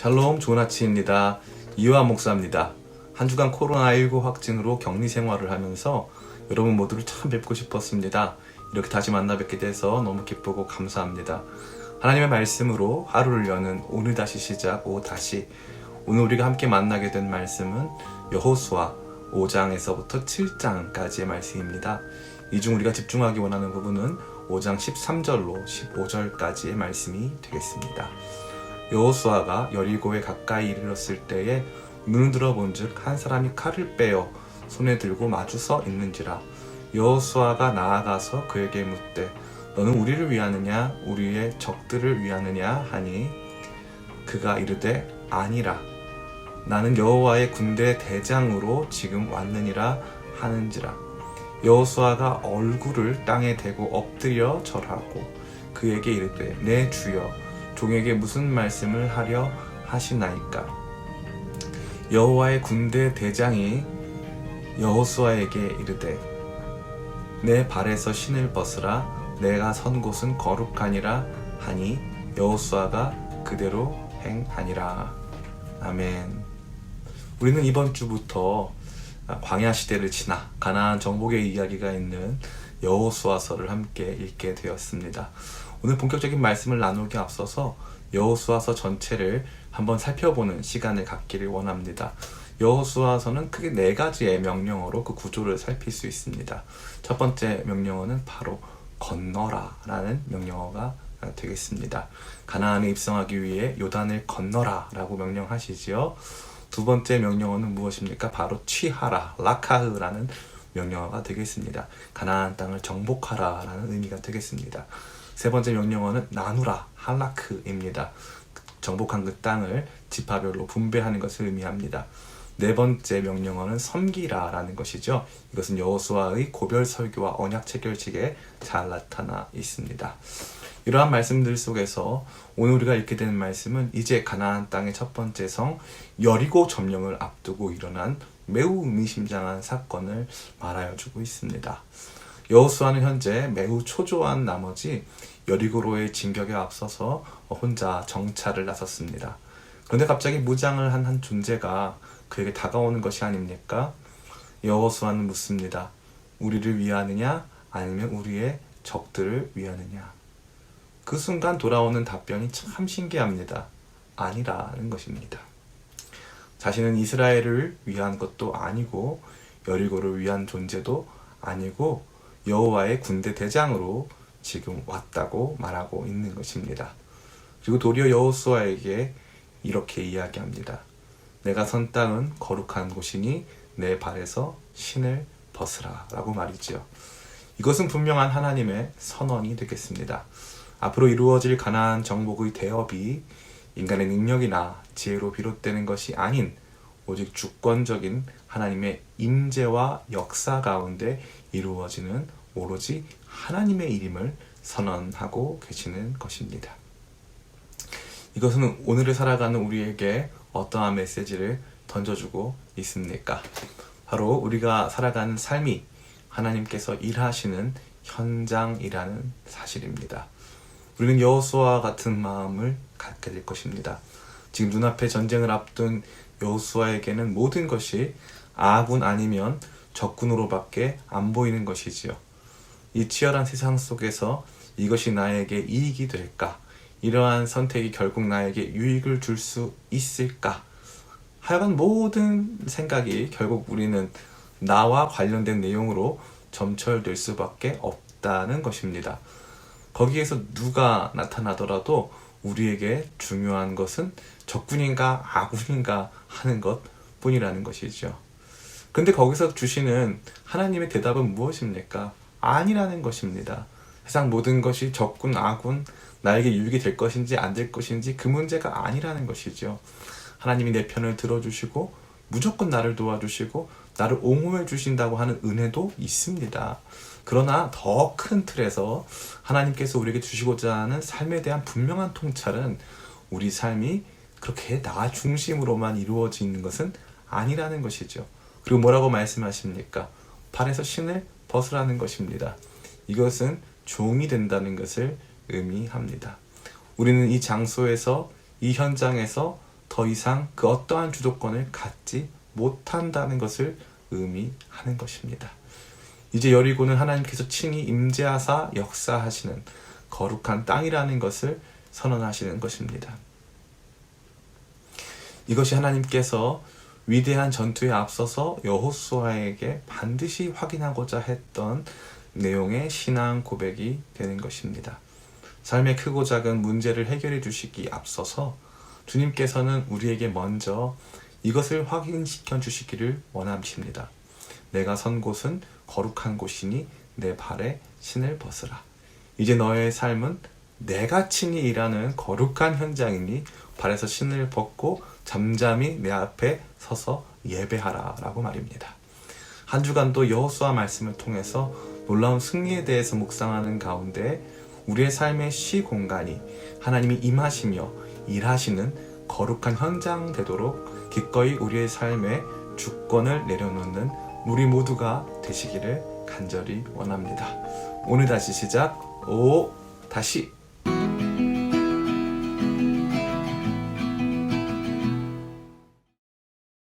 샬롬 좋은 아침입니다. 이호한 목사입니다. 한 주간 코로나19 확진으로 격리 생활을 하면서 여러분 모두를 참 뵙고 싶었습니다. 이렇게 다시 만나 뵙게 돼서 너무 기쁘고 감사합니다. 하나님의 말씀으로 하루를 여는 오늘 다시 시작 오 다시 오늘 우리가 함께 만나게 된 말씀은 여호수아 5장에서부터 7장까지의 말씀입니다. 이 중 우리가 집중하기 원하는 부분은 5장 13절로 15절까지의 말씀이 되겠습니다. 여호수아가 여리고에 가까이 이르렀을 때에 눈을 들어본즉 한 사람이 칼을 빼어 손에 들고 마주 서 있는지라. 여호수아가 나아가서 그에게 묻되 너는 우리를 위하느냐? 우리의 적들을 위하느냐? 하니 그가 이르되 아니라. 나는 여호와의 군대 대장으로 지금 왔느니라 하는지라. 여호수아가 얼굴을 땅에 대고 엎드려 절하고 그에게 이르되 내 주여 종에게 무슨 말씀을 하려 하시나이까 여호와의 군대 대장이 여호수아에게 이르되 내 발에서 신을 벗으라 내가 선 곳은 거룩하니라 하니 여호수아가 그대로 행하니라 아멘. 우리는 이번 주부터 광야 시대를 지나 가나안 정복의 이야기가 있는 여호수아서를 함께 읽게 되었습니다. 오늘 본격적인 말씀을 나누기 앞서서 여호수아서 전체를 한번 살펴보는 시간을 갖기를 원합니다. 여호수아서는 크게 네 가지의 명령어로 그 구조를 살필 수 있습니다. 첫 번째 명령어는 바로 건너라라는 명령어가 되겠습니다. 가나안에 입성하기 위해 요단을 건너라라고 명령하시지요. 두 번째 명령어는 무엇입니까? 바로 취하라, 라카흐라는 명령어가 되겠습니다. 가나안 땅을 정복하라라는 의미가 되겠습니다. 세 번째 명령어는 나누라, 할라크입니다. 정복한 그 땅을 지파별로 분배하는 것을 의미합니다. 네 번째 명령어는 섬기라라는 것이죠. 이것은 여호수아의 고별 설교와 언약 체결식에 잘 나타나 있습니다. 이러한 말씀들 속에서 오늘 우리가 읽게 되는 말씀은 이제 가나안 땅의 첫 번째 성 여리고 점령을 앞두고 일어난 매우 의미심장한 사건을 말하여 주고 있습니다. 여호수아는 현재 매우 초조한 나머지 여리고로의 진격에 앞서서 혼자 정찰을 나섰습니다. 그런데 갑자기 무장을 한 한 존재가 그에게 다가오는 것이 아닙니까? 여호수아는 묻습니다. 우리를 위하느냐 아니면 우리의 적들을 위하느냐? 그 순간 돌아오는 답변이 참 신기합니다. 아니라는 것입니다. 자신은 이스라엘을 위한 것도 아니고 여리고를 위한 존재도 아니고 여호와의 군대 대장으로 지금 왔다고 말하고 있는 것입니다. 그리고 도리어 여호수아에게 이렇게 이야기합니다. 내가 선 땅은 거룩한 곳이니 내 발에서 신을 벗으라라고 말이지요. 이것은 분명한 하나님의 선언이 되겠습니다. 앞으로 이루어질 가나안 정복의 대업이 인간의 능력이나 지혜로 비롯되는 것이 아닌 오직 주권적인 하나님의 임재와 역사 가운데 이루어지는 오로지 하나님의 이름을 선언하고 계시는 것입니다. 이것은 오늘을 살아가는 우리에게 어떠한 메시지를 던져주고 있습니까? 바로 우리가 살아가는 삶이 하나님께서 일하시는 현장이라는 사실입니다. 우리는 여호수아 같은 마음을 갖게 될 것입니다. 지금 눈앞에 전쟁을 앞둔 여호수아에게는 모든 것이 아군 아니면 적군으로밖에 안 보이는 것이지요. 이 치열한 세상 속에서 이것이 나에게 이익이 될까? 이러한 선택이 결국 나에게 유익을 줄 수 있을까? 하여간 모든 생각이 결국 우리는 나와 관련된 내용으로 점철될 수밖에 없다는 것입니다. 거기에서 누가 나타나더라도 우리에게 중요한 것은 적군인가 아군인가 하는 것 뿐이라는 것이죠. 근데 거기서 주시는 하나님의 대답은 무엇입니까? 아니라는 것입니다. 세상 모든 것이 적군, 아군, 나에게 유익이 될 것인지 안 될 것인지 그 문제가 아니라는 것이죠. 하나님이 내 편을 들어주시고 무조건 나를 도와주시고 나를 옹호해 주신다고 하는 은혜도 있습니다. 그러나 더 큰 틀에서 하나님께서 우리에게 주시고자 하는 삶에 대한 분명한 통찰은 우리 삶이 그렇게 나 중심으로만 이루어지는 것은 아니라는 것이죠. 그리고 뭐라고 말씀하십니까? 발에서 신을 벗으라는 것입니다. 이것은 종이 된다는 것을 의미합니다. 우리는 이 장소에서 이 현장에서 더 이상 그 어떠한 주도권을 갖지 못한다는 것을 의미하는 것입니다. 이제 여리고는 하나님께서 친히 임재하사 역사하시는 거룩한 땅이라는 것을 선언하시는 것입니다. 이것이 하나님께서 위대한 전투에 앞서서 여호수아에게 반드시 확인하고자 했던 내용의 신앙 고백이 되는 것입니다. 삶의 크고 작은 문제를 해결해 주시기 앞서서 주님께서는 우리에게 먼저 이것을 확인시켜 주시기를 원하십니다. 내가 선 곳은 거룩한 곳이니 내 발에 신을 벗으라. 이제 너의 삶은 내가 친히 일하는 거룩한 현장이니 발에서 신을 벗고 잠잠히 내 앞에 서서 예배하라 라고 말입니다. 한 주간도 여호수아 말씀을 통해서 놀라운 승리에 대해서 묵상하는 가운데 우리의 삶의 시 공간이 하나님이 임하시며 일하시는 거룩한 현장 되도록 기꺼이 우리의 삶에 주권을 내려놓는 우리 모두가 되시기를 간절히 원합니다. 오늘 다시 시작. 오, 다시